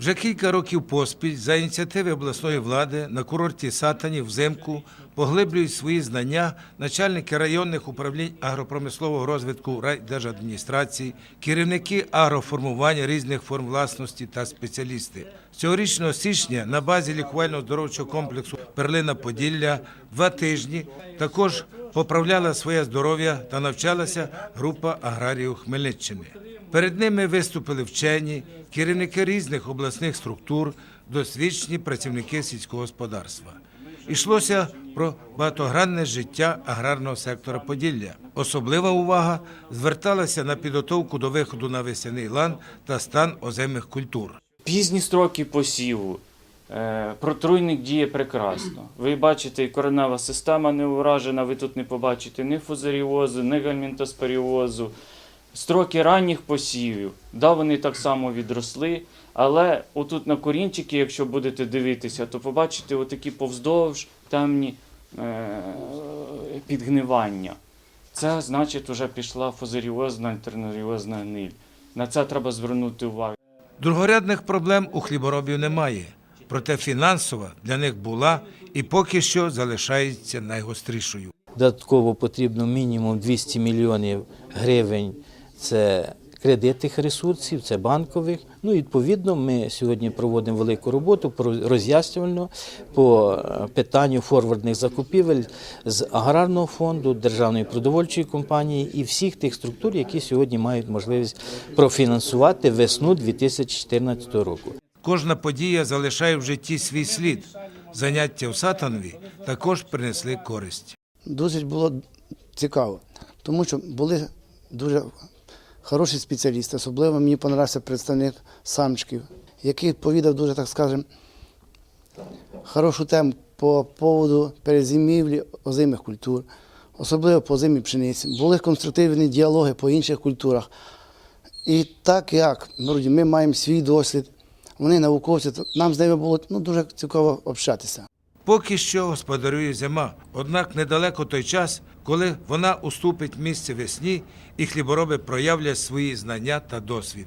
Вже кілька років поспіль за ініціативи обласної влади на курорті Сатані взимку поглиблюють свої знання начальники районних управлінь агропромислового розвитку райдержадміністрації, керівники агроформування різних форм власності та спеціалісти. Цьогорічного січня на базі лікувально-здоровчого комплексу Перлина Поділля два тижні також поправляла своє здоров'я та навчалася група аграріїв Хмельниччини. Перед ними виступили вчені, керівники різних обласних структур, досвідчені працівники сільського господарства. Ішлося про багатогранне життя аграрного сектора Поділля. Особлива увага зверталася на підготовку до виходу на весняний лан та стан озимих культур. Пізні строки посіву. Е, Протруйник діє прекрасно. Ви бачите, коренева система не уражена, ви тут не побачите ні фузаріозу, ні гальмінтоспоріозу. Строки ранніх посівів, да, вони так само відросли, але отут на корінчики, якщо будете дивитися, то побачите отакі повздовж темні е, підгнивання. Це значить, вже пішла фузаріозна, альтернаріозна гниль. На це треба звернути увагу. Другорядних проблем у хліборобів немає, проте фінансова для них була і поки що залишається найгострішою. Додатково потрібно мінімум 200 мільйонів гривень. Це кредитних ресурсів, це банкових. Ну, відповідно, ми сьогодні проводимо велику роботу роз'яснювальну по е, питанню форвардних закупівель з аграрного фонду, державної продовольчої компанії і всіх тих структур, які сьогодні мають можливість профінансувати весну 2014 року. Кожна подія залишає в житті свій слід. Заняття в Сатанові також принесли користь. Досить було цікаво, тому що були дуже хороші спеціалісти. Особливо мені понравився представник самчиків, який повідав дуже, так скажемо, хорошу тему по поводу перезимівлі озимих культур, особливо по озимій пшениці. Були конструктивні діалоги по інших культурах. І так як ми маємо свій досвід, вони науковці, нам з ними було ну, дуже цікаво общатися. Поки що господарює зима, однак недалеко той час, коли вона уступить місце весні і хлібороби проявлять свої знання та досвід.